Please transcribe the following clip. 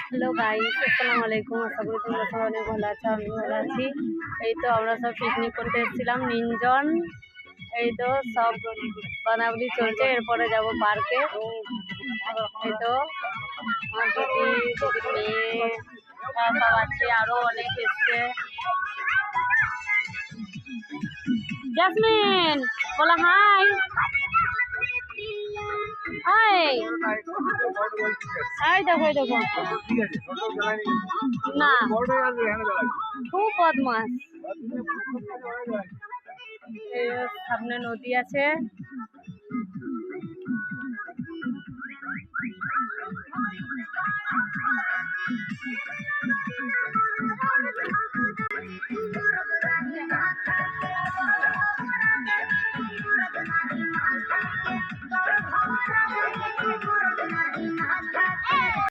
Hello guys, আসসালামু আলাইকুম। আশা করি তোমরা সবাই অনেক ভালো আছো, আমি ভালো আছি। এই তো আমরা সব পিকনিক করতে এসেছিলাম, নিনজন। এই তো সব বানাবলি চলছে, এরপরে যাব পার্কে। এই তো, আমার দিদি সব আছে অনেক এসছে। জাসমিন বলো হাই হাই এই দেখো দেখো। না। খুব সামনে নদী আছে।